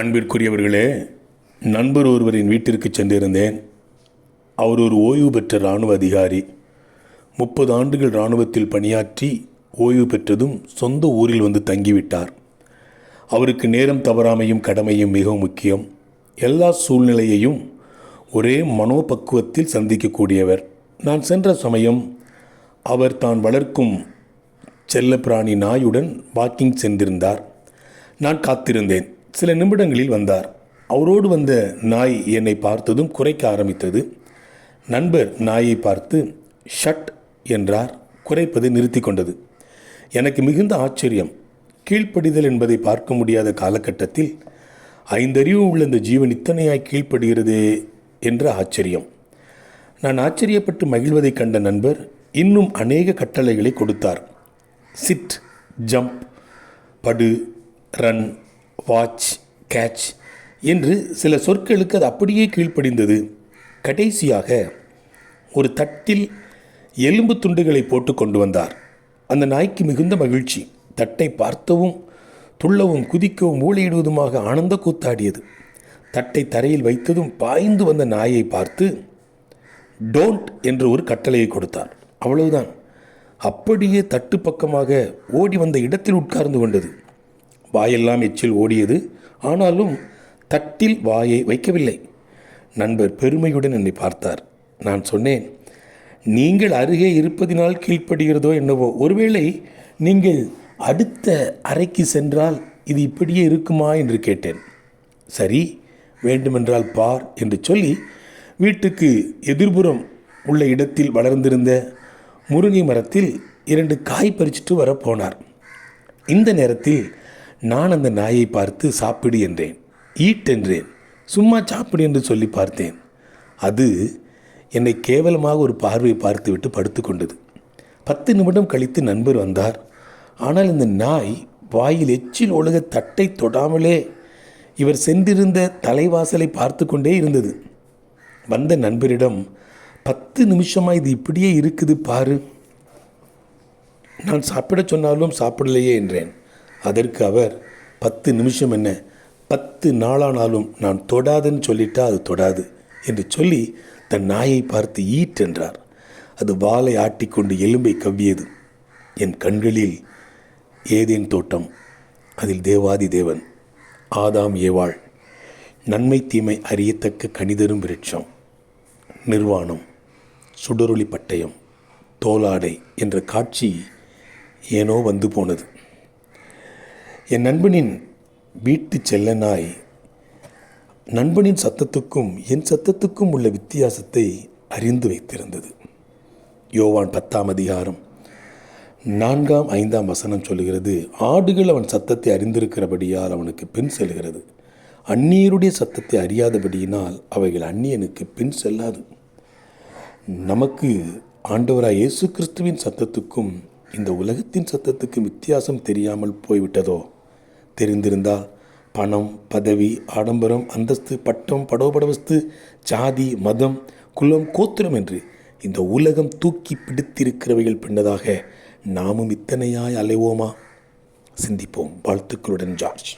அன்பிற்குரியவர்களே நண்பர் ஒருவரின் வீட்டிற்கு சென்றிருந்தேன். அவர் ஒரு ஓய்வு பெற்ற இராணுவ அதிகாரி. முப்பது ஆண்டுகள் இராணுவத்தில் பணியாற்றி ஓய்வு பெற்றதும் சொந்த ஊரில் வந்து தங்கிவிட்டார். அவருக்கு நேரம் தவறாமையும் கடமையும் மிகவும் முக்கியம். எல்லா சூழ்நிலையையும் ஒரே மனோபக்குவத்தில் சந்திக்கக்கூடியவர். நான் சென்ற சமயம் அவர் தான் வளர்க்கும் செல்லப்பிராணி நாயுடன் வாக்கிங் சென்றிருந்தார். நான் காத்திருந்தேன். சில நிமிடங்களில் வந்தார். அவரோடு வந்த நாய் என்னை பார்த்ததும் குறைக்க ஆரம்பித்தது. நண்பர் நாயை பார்த்து ஷட் என்றார். குறைப்பதை நிறுத்தி கொண்டது. எனக்கு மிகுந்த ஆச்சரியம். கீழ்ப்படிதல் என்பதை பார்க்க முடியாத காலகட்டத்தில் ஐந்தறிவு உள்ள இந்த ஜீவன் இத்தனையாய் கீழ்ப்படுகிறதே என்ற ஆச்சரியம். நான் ஆச்சரியப்பட்டு மகிழ்வதைக் கண்ட நண்பர் இன்னும் அநேக கட்டளைகளை கொடுத்தார். சிட் ஜம்ப் படு ரன் வாட்ச் கேட்ச் என்று சில சொற்களுக்கு அது அப்படியே கீழ்ப்படிந்தது. கடைசியாக ஒரு தட்டில் எலும்பு துண்டுகளை போட்டு கொண்டு வந்தார். அந்த நாய்க்கு மிகுந்த மகிழ்ச்சி. தட்டை பார்த்தவும் துள்ளவும் குதிக்கவும் ஊழையிடுவதுமாக ஆனந்த கூத்தாடியது. தட்டை தரையில் வைத்ததும் பாய்ந்து வந்த நாயை பார்த்து டோன்ட் என்று ஒரு கட்டளையை கொடுத்தார். அவ்வளவுதான். அப்படியே தட்டு பக்கமாக ஓடி வந்த இடத்தில் உட்கார்ந்து கொண்டது. வாயெல்லாம் எச்சில் ஓடியது. ஆனாலும் தட்டில் வாயை வைக்கவில்லை. நண்பர் பெருமையுடன் என்னை பார்த்தார். நான் சொன்னேன் நீங்கள் அருகே இருப்பதினால் கீழ்ப்படுகிறதோ என்னவோ. ஒருவேளை நீங்கள் அடுத்த அறைக்கு சென்றால் இது இப்படியே இருக்குமா? என்று கேட்டேன். சரி வேண்டுமென்றால் பார் என்று சொல்லி வீட்டுக்கு எதிர்புறம் உள்ள இடத்தில் வளர்ந்திருந்த முருங்கை மரத்தில் இரண்டு காய் பறிச்சிட்டு வரப்போனார் இந்த நேரத்தில் நான் அந்த நாயை பார்த்து சாப்பிடு என்றேன். ஈட் என்றேன். சும்மா சாப்பிடு என்று சொல்லி பார்த்தேன். அது என்னை கேவலமாக ஒரு பார்வை பார்த்துவிட்டு படுத்துக்கொண்டது பத்து நிமிடம் கழித்து நண்பர் வந்தார். ஆனால் இந்த நாய் வாயில் எச்சில் ஒழுக தட்டை தொடாமலே இவர் சென்றிருந்த தலைவாசலை பார்த்து கொண்டே இருந்தது. வந்த நண்பரிடம் பத்து நிமிஷமாக இது இப்படியே இருக்குது பாரு. நான் சாப்பிட சொன்னாலும் சாப்பிடலையே என்றேன். அதற்கு அவர் பத்து நிமிஷம் என்ன? பத்து நாளானாலும் நான் தொடாதுன்னு சொல்லிட்டா அது தொடாது என்று சொல்லி தன் நாயை பார்த்து ஈட் என்றார். அது வாலை ஆட்டிக்கொண்டு எலும்பை கவ்வியது. என் கண்களில் ஏதேன் தோட்டம்? அதில் தேவாதி தேவன் ஆதாம் ஏவாள் நன்மை தீமை அறியத்தக்க கணிதரும் விருட்சம் நிர்வாணம் சுடரொளி பட்டயம் தோலாடை என்ற காட்சி ஏனோ வந்து போனது. என் நண்பனின் வீட்டு செல்லனாய் நண்பனின் சத்தத்துக்கும் என் சத்தத்துக்கும் உள்ள வித்தியாசத்தை அறிந்து வைத்திருந்தது. யோவான் பத்தாம் அதிகாரம் நான்காம் ஐந்தாம் வசனம் சொல்லுகிறது ஆடுகள் அவன் சத்தத்தை அறிந்திருக்கிறபடியால் அவனுக்கு பின் செல்கிறது. அந்நியருடைய சத்தத்தை அறியாதபடியினால் அவைகள் அந்நியனுக்கு பின் செல்லாது. நமக்கு ஆண்டவராய் இயேசு கிறிஸ்துவின் சத்தத்துக்கும் இந்த உலகத்தின் சத்தத்துக்கும் வித்தியாசம் தெரியாமல் போய்விட்டதோ? தெரிந்திருந்தால் பணம் பதவி ஆடம்பரம் அந்தஸ்து பட்டம் படோபடவஸ்து ஜாதி மதம் குலம் கோத்திரம் என்று இந்த உலகம் தூக்கி பிடித்திருக்கிறவைகள் பின்னதாக நாமும் இத்தனையாய் அலைவோமா? சிந்திப்போம். வாழ்த்துக்களுடன் ஜார்ஜ்.